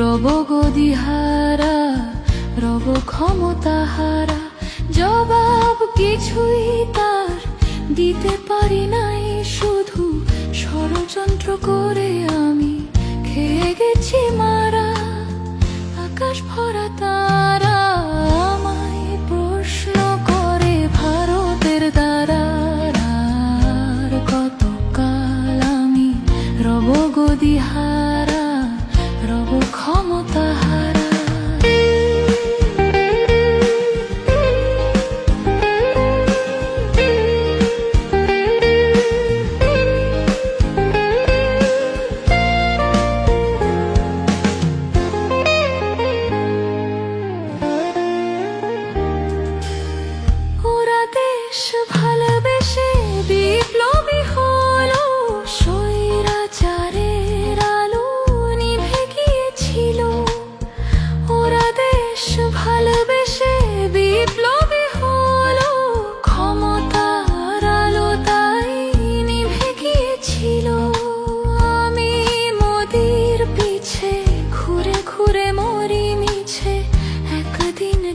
রব গদিহারা, রব ক্ষমতাহারা। জবাব কিছুই তার দিতে পারি নাই, শুধু ষড়যন্ত্র করে আমি খেয়ে গেছি মারা। আকাশ ভরা তারা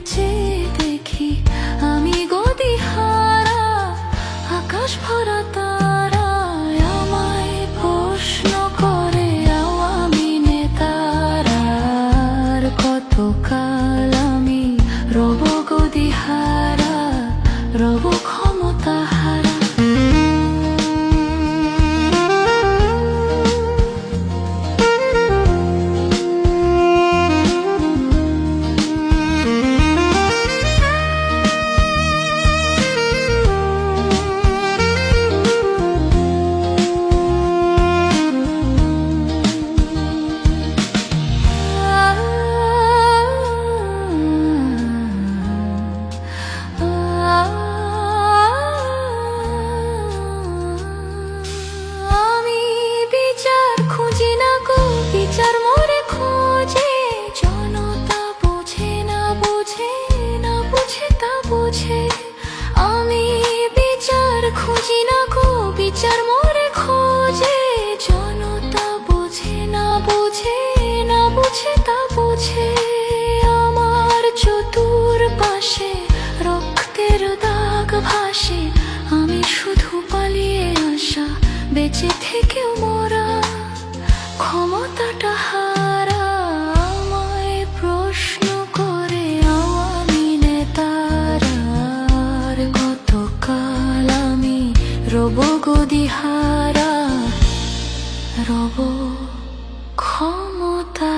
চেয়ে দেখি আমি গদি হারা আকাশ ভরা বোঝে? আমি বিচার খুঁজি না গো, বিচার মোরে খোঁজে। জনতা বোঝে না বোঝে, না বুঝে তা বোঝে। আমার চতুর পাশে, রক্তের দাগ ভাসে। আমি শুধু পালিয়ে আসা, বেঁচে থেকেও রব গদিহারা রব ক্ষমতাহারা।